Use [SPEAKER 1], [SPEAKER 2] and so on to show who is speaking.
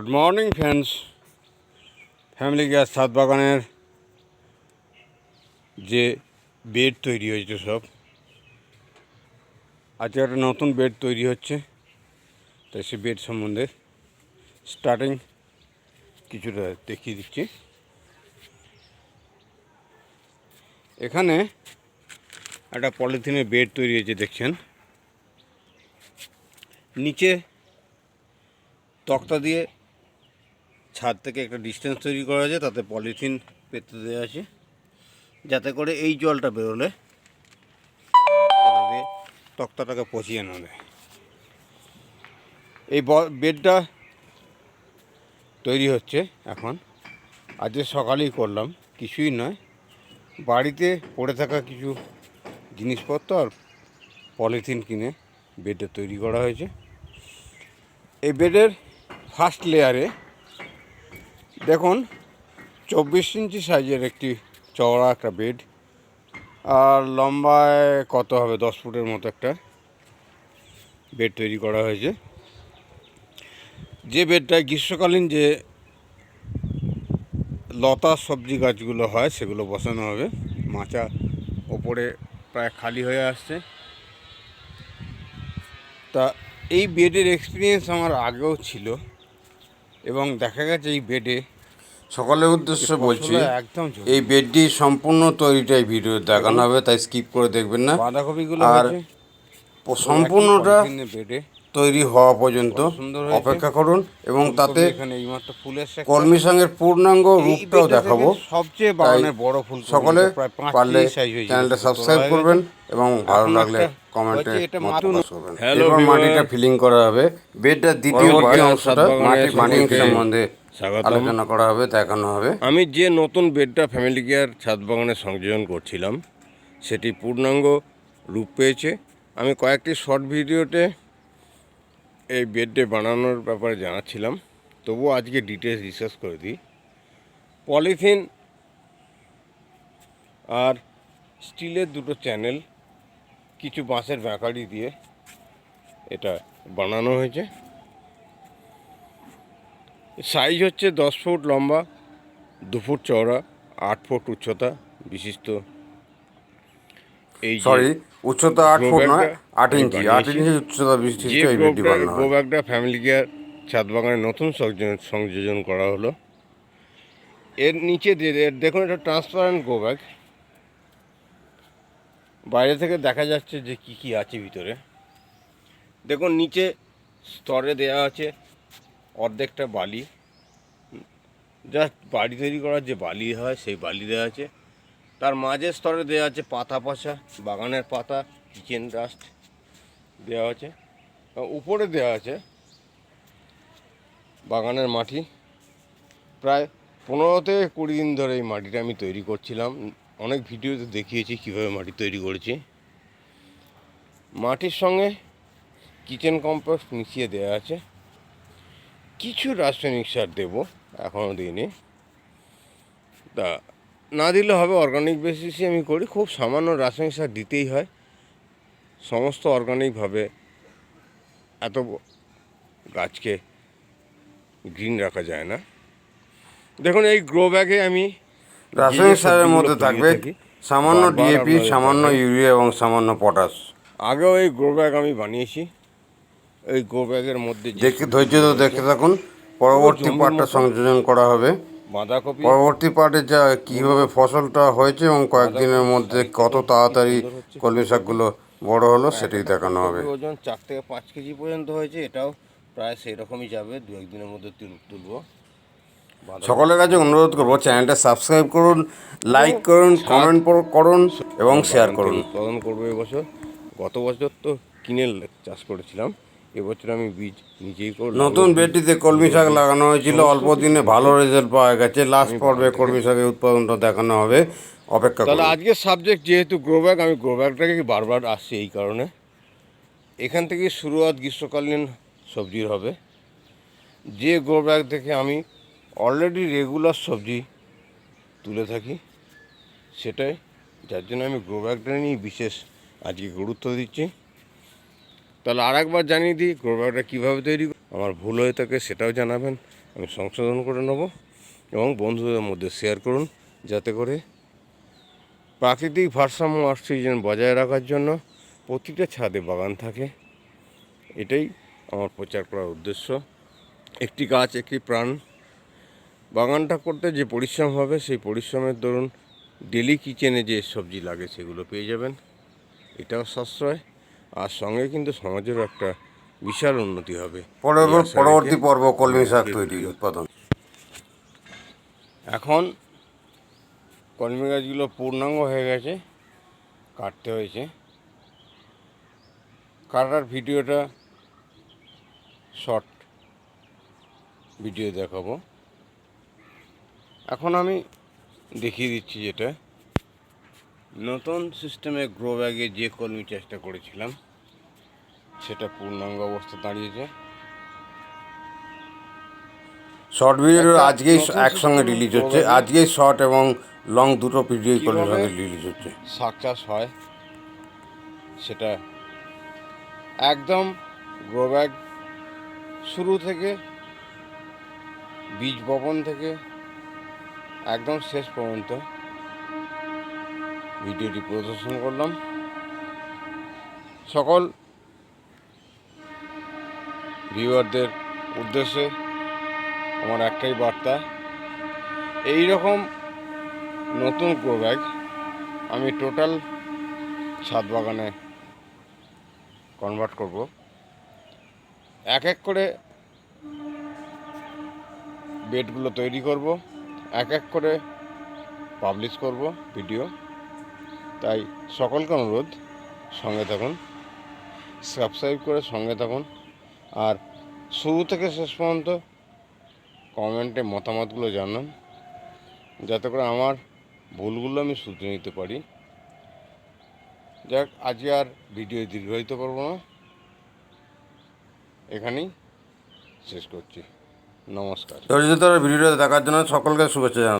[SPEAKER 1] Good morning friends family gas ছাদ বাগানের যে বেড তৈরি হয়েছে সব। আজকে একটা নতুন বেড তৈরি হচ্ছে, তাই সে বেড সম্বন্ধে স্টার্টিং কিছুটা দেখিয়ে দিচ্ছি। এখানে একটা পলিথিনের বেড তৈরি হয়েছে, দেখছেন? নিচে তক্তা দিয়ে ছাদ থেকে একটা ডিস্টেন্স তৈরি করা আছে, তাতে পলিথিন পেতে দেওয়া আছে। যাতে করে এই জলটা বেরোলে তক্তাটাকে পচিয়ে না দেয় এই বেডটা তৈরি হচ্ছে এখন। আজকে সকালেই করলাম, কিছুই নয়। বাড়িতে পড়ে থাকা কিছু জিনিসপত্র আর পলিথিন কিনে বেডটা তৈরি করা হয়েছে। এই বেডের ফার্স্ট লেয়ারে দেখুন, চব্বিশ ইঞ্চি সাইজের একটি চওড়া একটা বেড, আর লম্বায় কত হবে? দশ ফুটের মতো একটা বেড তৈরি করা হয়েছে। যে বেডটা গ্রীষ্মকালীন যে লতা সবজি গাছগুলো হয়, সেগুলো বসানো হবে। মাচা ওপরে প্রায় খালি হয়ে আসছে। তা এই বেডের এক্সপিরিয়েন্স আমার আগেও ছিল। এবং দেখা গেছে এই বেডে
[SPEAKER 2] সকলের উদ্দেশ্য বলছি
[SPEAKER 1] একদম
[SPEAKER 2] এই বেডটি সম্পূর্ণ তৈরিটাই ভিডিও দেখানো হবে তাই স্কিপ করে দেখবেন না।
[SPEAKER 1] বাঁধাকপিগুলো
[SPEAKER 2] আর সম্পূর্ণটা
[SPEAKER 1] বেডে।
[SPEAKER 2] তৈরি হওয়া পর্যন্ত অপেক্ষা করুন এবং তাতে। কলমি সঙ্গের পূর্ণাঙ্গ রূপটাও দেখাবো।
[SPEAKER 1] সবচেয়ে বাগানের বড় ফুল
[SPEAKER 2] সকলে পারলে। চ্যানেলটা সাবস্ক্রাইব করবেন এবং ভালো লাগলে কমেন্টে করবেন। এবার মাটিটা ফিলিং করা হবে। বেডটার দ্বিতীয় যে অংশটা
[SPEAKER 1] বাগানের
[SPEAKER 2] মাটি সম্বন্ধে আলোচনা করা হবে দেখানো হবে।
[SPEAKER 1] আমি যে নতুন বেডটা ফ্যামিলি কেয়ার ছাদ বাগানে সংযোজন করছিলাম সেটি পূর্ণাঙ্গ রূপ পেয়েছে। আমি কয়েকটি শর্ট ভিডিওতে এই বেডটি বানানোর ব্যাপারে জানাচ্ছিলাম। তবুও আজকে ডিটেলস ডিসকাস করে দিই। পলিথিন আর স্টিলের দুটো চ্যানেল কিছু বাঁশের ব্যাঁকারি দিয়ে এটা বানানো হয়েছে। সাইজ হচ্ছে দশ ফুট লম্বা, দু ফুট চওড়া, আট ফুট উচ্চতা, বিশিষ্ট
[SPEAKER 2] সরি উচ্চতা আট ফুট নয় আট ইঞ্চি। আট ইঞ্চি উচ্চতা বিশিষ্ট এই বেডটি বানানো হয়।
[SPEAKER 1] ব্যাগটা ফ্যামিলি কেয়ার ছাদ বাগানে নতুন সংযোজন করা হলো। এর নিচে দিয়ে দেখুন এটা ট্রান্সপারেন্ট গ্রো ব্যাগ বাইরে থেকে দেখা যাচ্ছে যে কি কি আছে ভিতরে। দেখুন নিচে স্তরে দেওয়া আছে অর্ধেকটা বালি। জাস্ট বাড়ি তৈরি করার যে বালি হয় সেই বালি দেওয়া আছে। তার মাঝের স্তরে দেওয়া আছে পাতা পচা, বাগানের পাতা কিচেন ডাস্ট দেওয়া আছে। উপরে দেওয়া আছে বাগানের মাটি। প্রায় পনেরো থেকে কুড়ি দিন ধরে এই মাটিটা আমি তৈরি করছিলাম। অনেক ভিডিওতে দেখিয়েছি কীভাবে মাটি তৈরি করেছি। মাটির সঙ্গে কিচেন কম্পোস্ট মিশিয়ে দেওয়া আছে। কিছু রাসায়নিক সার দেবো এখনও দিইনি। তা না দিলে হবে অর্গানিক বেসিসে আমি করি। খুব সামান্য রাসায়নিক সার দিতেই হয়। সমস্ত অর্গানিকভাবে এত গাছকে গ্রিন রাখা যায় না। দেখুন এই গ্রো ব্যাগে আমি
[SPEAKER 2] রাসায়নিক সারের মধ্যে থাকবে
[SPEAKER 1] থাকি,
[SPEAKER 2] সামান্য ডিএপি সামান্য ইউরিয়া এবং সামান্য পটাশ।
[SPEAKER 1] আগেও এই গ্রো ব্যাগ আমি বানিয়েছি। এই গ্রো ব্যাগের মধ্যে
[SPEAKER 2] দেখে ধৈর্য ধরে দেখতে থাকুন। পরবর্তী পার্টটা সংযোজন করা হবে।
[SPEAKER 1] বাঁধাকপি।
[SPEAKER 2] পরবর্তী পার্টে যা কীভাবে ফসলটা হয়েছে এবং কয়েকদিনের মধ্যে কত তাড়াতাড়ি কলমি শাকগুলো বড় হলো সেটাই দেখানো হবে।
[SPEAKER 1] ওজন চার থেকে পাঁচ কেজি পর্যন্ত হয়েছে এটাও প্রায় সেই রকমই যাবে দু একদিনের মধ্যে তুল- তুলবো।
[SPEAKER 2] সকলের কাছে অনুরোধ করব চ্যানেলটা সাবস্ক্রাইব করুন লাইক করুন কমেন্ট করুন এবং শেয়ার করুন।
[SPEAKER 1] উৎপাদন করব এবছর। গত বছর তো কিনে চাষ করেছিলাম এবছর আমি বীজ নিজেই করলাম।
[SPEAKER 2] নতুন বেডটিতে কলমি শাক লাগানো হয়েছিল অল্প দিনে ভালো রেজাল্ট পাওয়া গেছে। লাস্ট পর্বে কলমি শাকের উৎপাদনটা দেখানো হবে। অপেক্ষা
[SPEAKER 1] তাহলে আজকের সাবজেক্ট যেহেতু গ্রো ব্যাগ আমি গ্রো ব্যাগটাকে বারবার আসছি এই কারণে? এখান থেকে শুরুয়াত গ্রীষ্মকালীন সবজির হবে। যে গ্রো ব্যাগ থেকে আমি অলরেডি রেগুলার সবজি তুলে থাকি সেটাই। যার জন্য আমি গ্রো ব্যাগটা নিয়ে বিশেষ আজকে গুরুত্ব দিচ্ছি। তাহলে আর একবার জানিয়ে দিই গ্রো ব্যাগটা কীভাবে তৈরি। আমার ভুল হয়ে থাকে সেটাও জানাবেন, আমি সংশোধন করে নেব এবং বন্ধুদের মধ্যে শেয়ার করুন যাতে করে প্রাকৃতিক ভারসাম্য অক্সিজেন বজায় রাখার জন্য প্রতিটা ছাদে বাগান থাকে। এটাই আমার প্রচার করার উদ্দেশ্য। একটি গাছ, একটি প্রাণ। বাগানটা করতে যে পরিশ্রম হবে, সেই পরিশ্রমের দরুন ডেলি কিচেনে যে সবজি লাগে সেগুলো পেয়ে যাবেন। এটাও সাশ্রয়। আর সঙ্গে কিন্তু সমাজেরও একটা বিশাল উন্নতি হবে।
[SPEAKER 2] পরবর্তী পর্ব কলমি শাক তৈরি উৎপাদন।
[SPEAKER 1] এখন কলমি গাছগুলো পূর্ণাঙ্গ হয়ে গেছে কাটতে হয়েছে। কাটার ভিডিওটা শর্ট ভিডিও দেখাবো। এখন আমি দেখিয়ে দিচ্ছি যেটা। নতুন সিস্টেমে গ্রো ব্যাগে যে কলমি চেষ্টা করেছিলাম সেটা পূর্ণাঙ্গ অবস্থা দাঁড়িয়েছে।
[SPEAKER 2] শর্ট ভিডিও আজকেই একসঙ্গে রিলিজ হচ্ছে। আজকেই শর্ট এবং লং দুটো ভিডিও কলমি
[SPEAKER 1] কিভাবে-
[SPEAKER 2] শাকের রিলিজ হচ্ছে।
[SPEAKER 1] শাক চাষ হয় সেটা একদম গ্রো ব্যাগ শুরু থেকে বীজ বপন থেকে একদম শেষ পর্যন্ত। ভিডিওটি প্রদর্শন করলাম। সকল ভিউয়ারদের উদ্দেশ্যে আমার একটাই বার্তা এই রকম নতুন গ্রো আমি টোটাল ছাদ বাগানে কনভার্ট করব। এক এক করে বেডগুলো তৈরি করব, এক এক করে পাবলিশ করব ভিডিও তাই সকলকে অনুরোধ, সঙ্গে থাকুন সাবস্ক্রাইব করে সঙ্গে থাকুন, আর শুরু থেকে শেষ পর্যন্ত কমেন্টে মতামতগুলো জানান, যাতে করে আমার ভুলগুলো আমি শুধরে নিতে পারি। যাক, আজকে আর ভিডিও দীর্ঘায়িত করব না। এখানেই শেষ করছি। নমস্কার।
[SPEAKER 2] ভিডিওটা দেখার জন্য সকলকে শুভেচ্ছা জানাই